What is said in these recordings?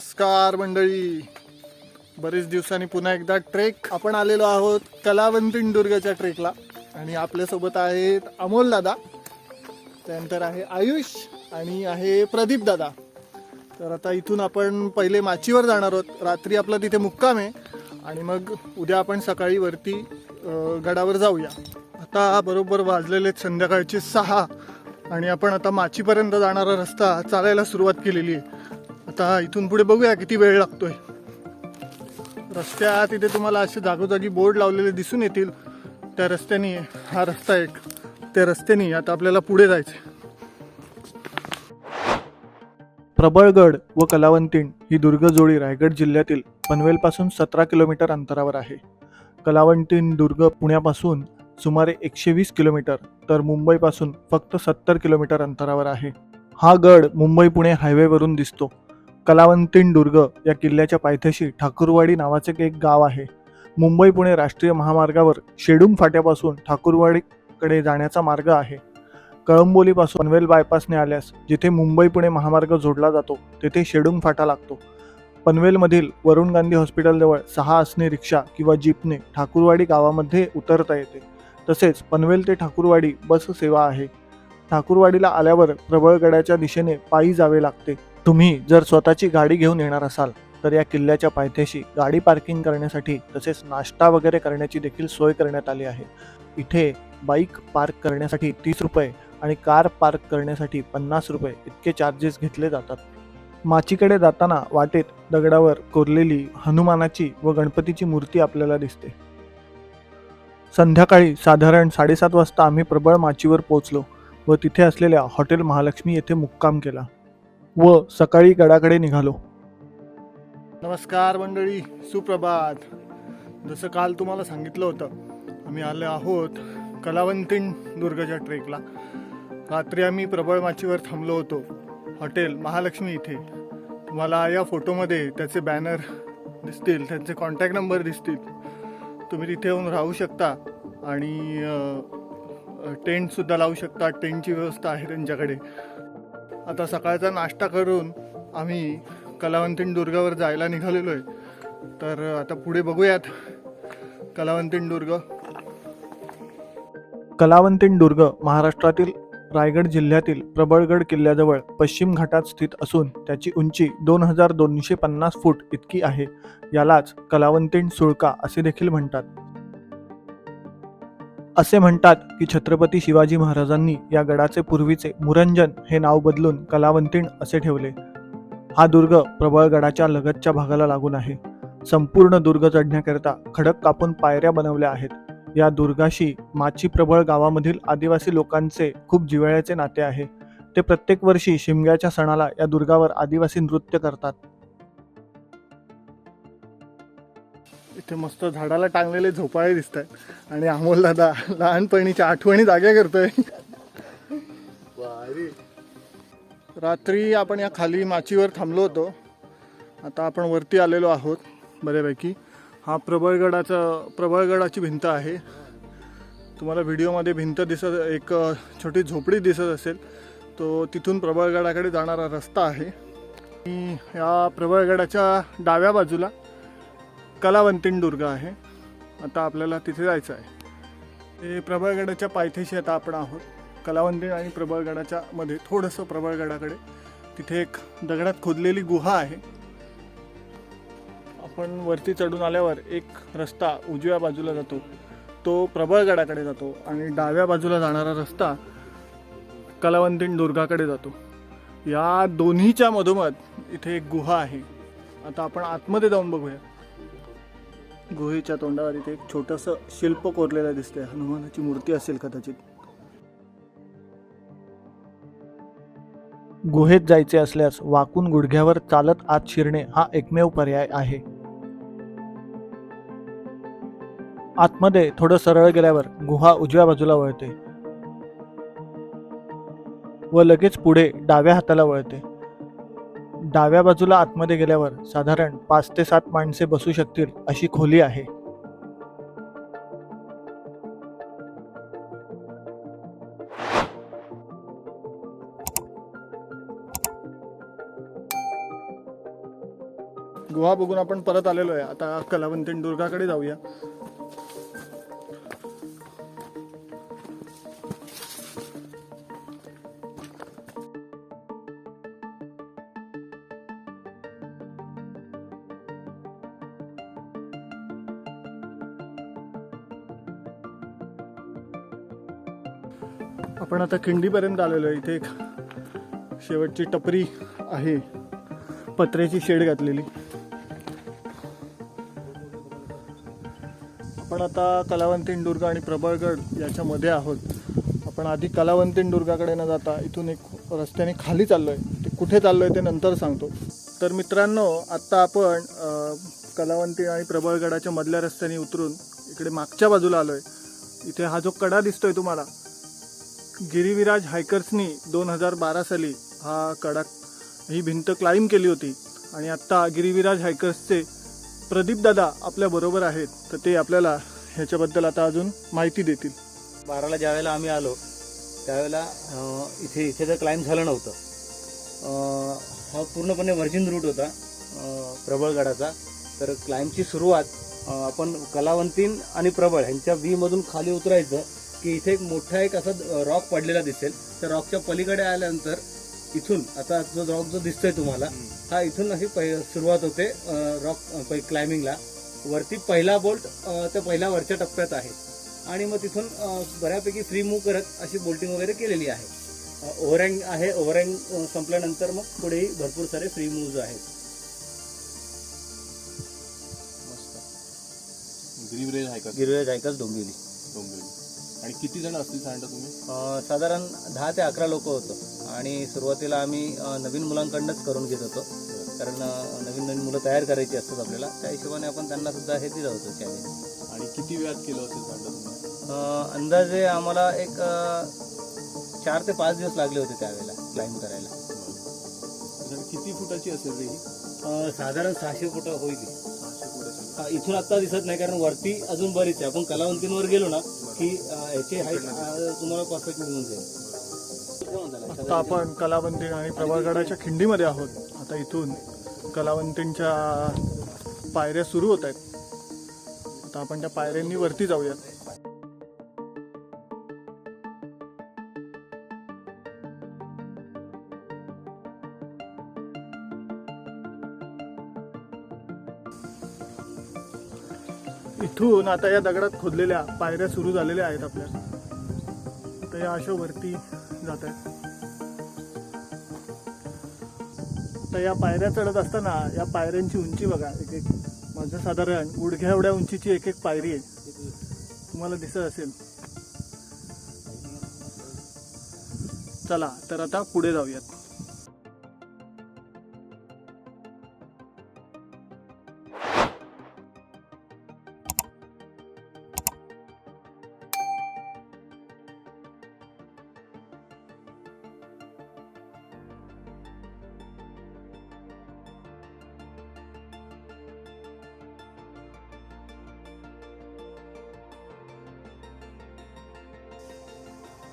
नमस्कार मंडळी. बरेच दिवसांनी पुन्हा एकदा ट्रेक आपण आलेलो आहोत कलावंतीनदुर्गच्या ट्रेकला. आणि आपल्यासोबत आहेत अमोल दादा त्यानंतर आहे आयुष आणि आहे प्रदीप दादा. तर आता इथून आपण पहिले माचीवर जाणार आहोत. रात्री आपला तिथे मुक्काम आहे. आणि मग उद्या आपण सकाळी वरती गडावर जाऊया. आता बरोबर वाजलेले आहेत संध्याकाळचे सहा. आणि आपण आता माचीपर्यंत जाणारा रस्ता चालायला सुरुवात केलेली आहे. आता इथून पुढे बघूया किती वेळ लागतोय. रस्त्या तिथे तुम्हाला असे जागोजागी बोर्ड लावलेले दिसून येतील. त्या रस्त्याने हा रस्ता एक. त्या रस्त्याने आता आपल्याला पुढे जायचं प्रबळगड व कलावंतीण ही दुर्गजोडी रायगड जिल्ह्यातील पनवेलपासून सतरा किलोमीटर अंतरावर आहे. कलावंतीण दुर्ग पुण्यापासून सुमारे एकशे वीस किलोमीटर तर मुंबईपासून फक्त सत्तर किलोमीटर अंतरावर आहे. हा गड मुंबई पुणे हायवेवरून दिसतो. कलावंतीण दुर्ग या किल्ल्याच्या पायथ्याशी ठाकूरवाडी नावाचे एक गाव आहे. मुंबई पुणे राष्ट्रीय महामार्गावर शेडूम फाट्यापासून ठाकूरवाडीकडे जाण्याचा मार्ग आहे. कळंबोलीपासून पनवेल बायपासने आल्यास जिथे मुंबई पुणे महामार्ग जोडला जातो तेथे शेडूम फाटा लागतो. पनवेलमधील वरुण गांधी हॉस्पिटलजवळ सहा असणे रिक्षा किंवा जीपने ठाकूरवाडी गावामध्ये उतरता येते. तसेच पनवेल ते ठाकूरवाडी बस सेवा आहे. ठाकूरवाडीला आल्यावर प्रबळगडाच्या दिशेने पायी जावे लागते. तुम्ही जर स्वतःची गाडी घेऊन येणार असाल तर या किल्ल्याच्या पायथ्याशी गाडी पार्किंग करण्यासाठी तसेच नाश्ता वगैरे करण्याची देखील सोय करण्यात आली आहे. इथे बाईक पार्क करण्यासाठी तीस रुपये आणि कार पार्क करण्यासाठी पन्नास रुपये इतके चार्जेस घेतले जातात. माचीकडे जाताना वाटेत दगडावर कोरलेली हनुमानाची व गणपतीची मूर्ती आपल्याला दिसते. संध्याकाळी साधारण साडेसात वाजता आम्ही प्रबळ माचीवर पोहोचलो व तिथे असलेल्या हॉटेल महालक्ष्मी येथे मुक्काम केला. व सकाळी गडाकडे निघालो. नमस्कार मंडळी सुप्रभात. जसं काल तुम्हाला सांगितलं होतं आम्ही आले आहोत कलावंतीण दुर्गाच्या ट्रेकला. रात्री आम्ही प्रबळ माचीवर थांबलो होतो हॉटेल महालक्ष्मी इथे. तुम्हाला या फोटोमध्ये त्याचे बॅनर दिसतील त्यांचे कॉन्टॅक्ट नंबर दिसतील. तुम्ही तिथे येऊन राहू शकता आणि टेंटसुद्धा लावू शकता टेंटची व्यवस्था आहे त्यांच्याकडे. आता सकाळचा नाश्ता करून आम्ही कलावंतीण दुर्गावर जायला निघालेलो आहे. तर आता पुढे बघूयात. कलावंतीण दुर्ग. कलावंतीण दुर्ग महाराष्ट्रातील रायगड जिल्ह्यातील प्रबळगड किल्ल्याजवळ पश्चिम घाटात स्थित असून त्याची उंची दोन हजार दोनशे पन्नास फूट इतकी आहे. यालाच कलावंतीण सुळका असे देखील म्हणतात. असे म्हणतात की छत्रपती शिवाजी महाराजांनी या गडाचे पूर्वीचे मुरंजन हे नाव बदलून कलावंतीण असे ठेवले. हा दुर्ग प्रबळगडाच्या लगतच्या भागाला लागून आहे. संपूर्ण दुर्ग चढण्याकरिता खडक कापून पायऱ्या बनवल्या आहेत. या दुर्गाशी माची प्रबळ गावामधील आदिवासी लोकांचे खूप जिव्हाळ्याचे नाते आहे. ते प्रत्येक वर्षी शिमग्याच्या सणाला या दुर्गावर आदिवासी नृत्य करतात. इथे मस्त झाडाला टांगलेले झोपाळे दिसत आहेत आणि अमोल दादा लहानपणीच्या आठवणी जाग्या करतोय. रात्री आपण या खाली माचीवर थांबलो होतो. आता आपण वरती आलेलो आहोत बऱ्यापैकी. हा प्रबळगडाचा प्रबळगडाची भिंत आहे. तुम्हाला व्हिडिओमध्ये भिंत दिसत एक छोटी झोपडी दिसत असेल तो तिथून प्रबळगडाकडे जाणारा रस्ता आहे. या प्रबळगडाच्या डाव्या बाजूला कलावंतीण दुर्ग आहे. आता आपल्याला तिथे जायचं आहे. ते प्रबळगडाच्या पायथ्याशी आता आपण आहोत. कलावंतीण आणि प्रबळगडाच्या मध्ये थोडंसं प्रबळगडाकडे. तिथे एक दगडात खोदलेली गुहा आहे. आपण वरती चढून आल्यावर एक रस्ता उजव्या बाजूला जातो. तो प्रबळगडाकडे जातो आणि डाव्या बाजूला जाणारा रस्ता कलावंतीण दुर्गाकडे जातो. या दोन्हीच्या मधोमध इथे एक गुहा आहे. आता आपण आतमध्ये जाऊन बघूया. गुहेच्या तोंडावर इथे एक छोटंसं शिल्प कोरलेलं दिसतंय. हनुमानाची मूर्ती असेल कदाचित. गुहेत जायचे असल्यास वाकून गुडघ्यावर चालत आत शिरणे हा एकमेव पर्याय आहे. आतमध्ये थोडं सरळ गेल्यावर गुहा उजव्या बाजूला वळते व लगेच पुढे डाव्या हाताला वळते. डाव्या बाजूला आतमध्ये गेल्यावर साधारण पाच ते सात माणसे बसू शकतील अशी खोली आहे. गुहा बघून आपण परत आलेलो आहे. आता कलावंतीन दुर्गाकडे जाऊया. आपण आता खिंडीपर्यंत आलेलो आहे. इथे एक शेवटची टपरी आहे. पत्र्याची शेड घातलेली. आपण आता कलावंतीन दुर्ग आणि प्रबळगड याच्यामध्ये आहोत. आपण आधी कलावंतीन दुर्गाकडे न जाता इथून एक रस्त्याने खाली चाललो आहे ते कुठे चाललो आहे ते नंतर सांगतो. तर मित्रांनो आत्ता आपण कलावंती आणि प्रबळगडाच्या मधल्या रस्त्याने उतरून इकडे मागच्या बाजूला आलो आहे इथे हा जो कडा दिसतोय तुम्हाला गिरिविराज हायकर्सनी दोन हजार बारा साली हा कडा ही भिंत क्लाईम केली होती. आणि आत्ता गिरिविराज हायकर्सचे प्रदीपदादा आपल्याबरोबर आहेत तर ते आपल्याला ह्याच्याबद्दल आता अजून माहिती देतील. बाराला ज्यावेळेला आम्ही आलो त्यावेळेला इथे इथे तर क्लाईम झालं नव्हतं. हा पूर्णपणे वर्जिन रूट होता प्रबळगडाचा तर क्लाईमची सुरुवात आपण कलावंतीन आणि प्रबळ ह्यांच्या व्हीमधून खाली उतरायचं की इथे एक मोठा एक असा रॉक पडलेला दिसेल. त्या रॉकच्या पलीकडे आल्यानंतर इथून आता जो रॉक जो दिसतोय तुम्हाला हा इथून अशी सुरुवात होते रॉक क्लाइम्बिंगला वरती पहिला बोल्ट त्या पहिल्या वरच्या टप्प्यात आहे. आणि मग तिथून बऱ्यापैकी फ्री मूव्ह करत अशी बोल्टिंग वगैरे केलेली आहे. ओव्हरहँग आहे ओव्हरहँग संपल्यानंतर मग पुढेही भरपूर सारे फ्री मूव्ज आहेत. गिरीवरेज आहे का? डोंबिवली डोंबिवली आणि किती जण असतील सांगता तुम्ही? साधारण दहा ते अकरा लोक होतो. आणि सुरुवातीला आम्ही अ, नवीन मुलांकडनंच करून घेत होतो. कारण अ, नवीन नवीन मुलं तयार करायची असतात आपल्याला. त्या हिशोबाने आपण त्यांना सुद्धा हे दिलं होतं चॅलेंज आणि किती वेळात केलं असेल सांगता तुम्ही? अंदाजे आम्हाला एक अ, चार ते पाच दिवस लागले होते त्यावेळेला क्लाइंब करायला. किती फुटाची असेल रे ही? अ, साधारण सहाशे फुट होईल ही. हा, इथून आता दिसत नाही कारण वरती अजून बरीच आहे. आपण कलावंतींवर गेलो ना की अ, हाईट तुम्हाला परफेक्ट मिळून जाईल. आता आपण कलावंती आणि प्रभागडाच्या खिंडीमध्ये आहोत. आता इथून कलावंतींच्या पायऱ्या सुरू होत आहेत. आता आपण त्या पायऱ्यांनी वरती जाऊयात. इथून आता या दगडात खोदलेल्या पायऱ्या सुरू झालेल्या आहेत आपल्या. तर या अशा वरती जात आहेत. तर या पायऱ्या चढत असताना या पायऱ्यांची उंची बघा एक एक. माझं साधारण गुडघ्या एवढ्या उंचीची एक एक पायरी आहे. तुम्हाला दिसत असेल. चला तर आता पुढे जाऊयात.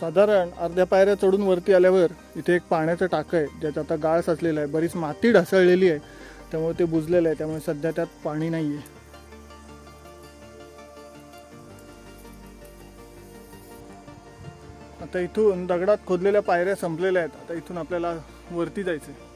साधारण अर्ध्या पायऱ्या चढून वरती आल्यावर इथे एक पाण्याचं टाकं आहे ज्याचं आता गाळ साचलेला आहे. बरीच माती ढासळलेली आहे. त्यामुळे ते बुजलेलं आहे त्यामुळे सध्या त्यात पाणी नाही आहे आता इथून दगडात खोदलेल्या पायऱ्या संपलेल्या आहेत. आता इथून आपल्याला वरती जायचं आहे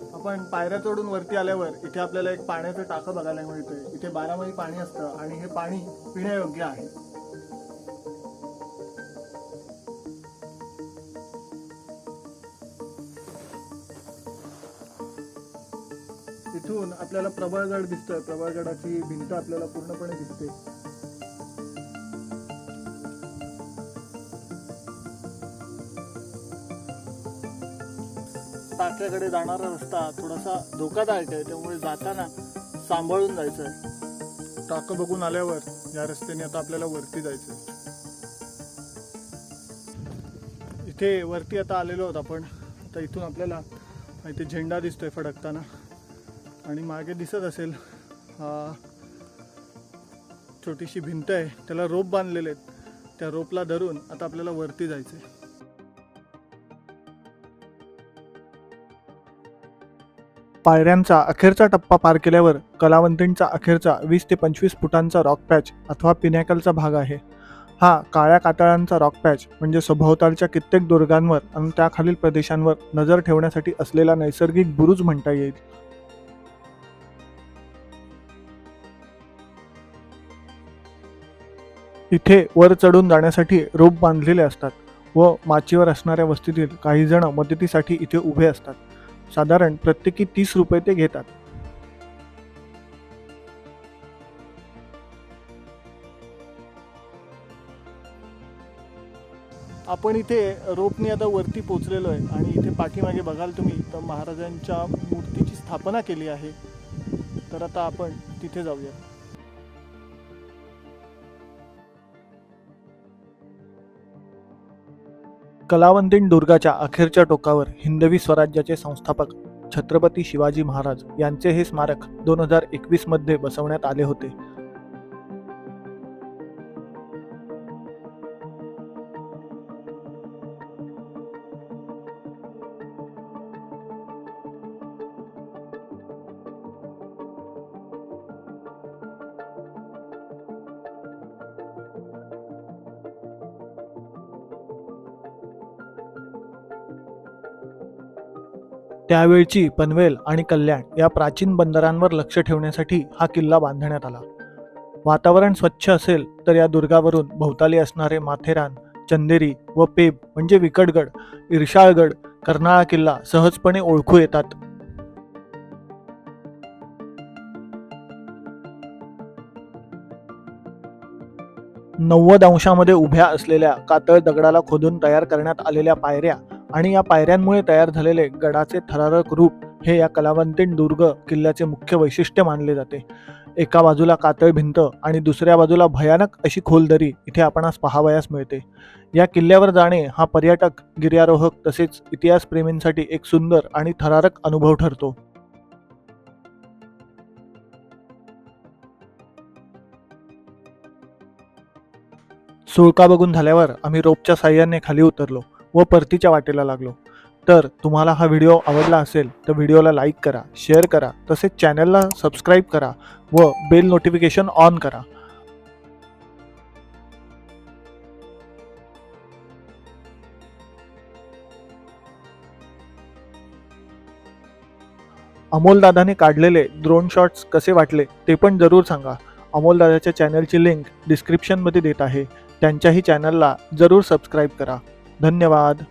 आपण पायऱ्या चढून वरती आल्यावर इथे आपल्याला एक पाण्याचं टाकं बघायला मिळतंय. इथे बारामही पाणी असतं आणि हे पाणी पिण्यायोग्य आहे. इथून आपल्याला प्रबळगड दिसतोय. प्रबळगडाची भिंत आपल्याला पूर्णपणे दिसते. टाक्याकडे जाणारा रस्ता थोडासा धोकादायक आहे त्यामुळे जाताना सांभाळून जायचं आहे. टाकं बघून आल्यावर या रस्त्याने आता आपल्याला वरती जायचं आहे. इथे वरती आता आलेलो आहोत आपण. आता इथून आपल्याला इथे झेंडा दिसतोय फडकताना. आणि मागे दिसत असेल हा छोटीशी भिंत आहे. त्याला रोप बांधलेले आहेत. त्या रोपला धरून आता आपल्याला वरती जायचं आहे पायऱ्यांचा अखेरचा टप्पा पार केल्यावर कलावंतींचा अखेरचा वीस ते पंचवीस फुटांचा रॉक पॅच अथवा पिनॅकलचा भाग आहे. हा काळ्या कातळांचा रॉक पॅच म्हणजे सभोवतालच्या कित्येक दुर्गांवर आणि त्याखालील प्रदेशांवर नजर ठेवण्यासाठी असलेला नैसर्गिक बुरुज म्हणता येईल. इथे वर चढून जाण्यासाठी रोप बांधलेले असतात व माचीवर असणाऱ्या वस्तीतील काही जण मदतीसाठी इथे उभे असतात. साधारण प्रत्येकी तीस रुपये ते घेतात. आपण इथे रोपनी आता वरती पोचलेलो आहे आणि इथे पाठीमागे बघाल तुम्ही तर महाराजांच्या मूर्तीची स्थापना केली आहे. तर आता आपण तिथे जाऊया कलावंतीण दुर्गाच्या अखेरच्या टोकावर हिंदवी स्वराज्याचे संस्थापक छत्रपती शिवाजी महाराज यांचे हे स्मारक दोन हजार एकवीसमध्ये बसवण्यात आले होते. त्यावेळची पनवेल आणि कल्याण या प्राचीन बंदरांवर लक्ष ठेवण्यासाठी हा किल्ला बांधण्यात आला. वातावरण स्वच्छ असेल तर या दुर्गावरून भोवताली असणारे माथेरान चंदेरी व पेब म्हणजे विकटगड इर्शाळगड कर्नाळा किल्ला सहजपणे ओळखू येतात. नव्वद अंशामध्ये उभ्या असलेल्या कातळ दगडाला खोदून तयार करण्यात आलेल्या पायऱ्या आणि या पायऱ्यांमुळे तयार झालेले गडाचे थरारक रूप हे या कलावंतीण दुर्ग किल्ल्याचे मुख्य वैशिष्ट्य मानले जाते. एका बाजूला कातळ भिंत आणि दुसऱ्या बाजूला भयानक अशी खोलदरी इथे आपणास पाहावयास मिळते. या किल्ल्यावर जाणे हा पर्यटक गिर्यारोहक तसेच इतिहासप्रेमींसाठी एक सुंदर आणि थरारक अनुभव ठरतो. सुळका बघून झाल्यावर आम्ही रोपच्या साह्याने खाली उतरलो. व परतीच्या वाटेला लागलो. तर तुम्हाला हा व्हिडिओ आवडला असेल तर व्हिडिओला लाईक करा शेअर करा तसेच चॅनलला सबस्क्राईब करा व बेल नोटिफिकेशन ऑन करा. अमोलदादाने काढलेले ड्रोन शॉट्स कसे वाटले ते पण जरूर सांगा. अमोलदादाच्या चॅनलची लिंक डिस्क्रिप्शनमध्ये देत आहे. त्यांच्याही चॅनलला जरूर सबस्क्राईब करा. धन्यवाद.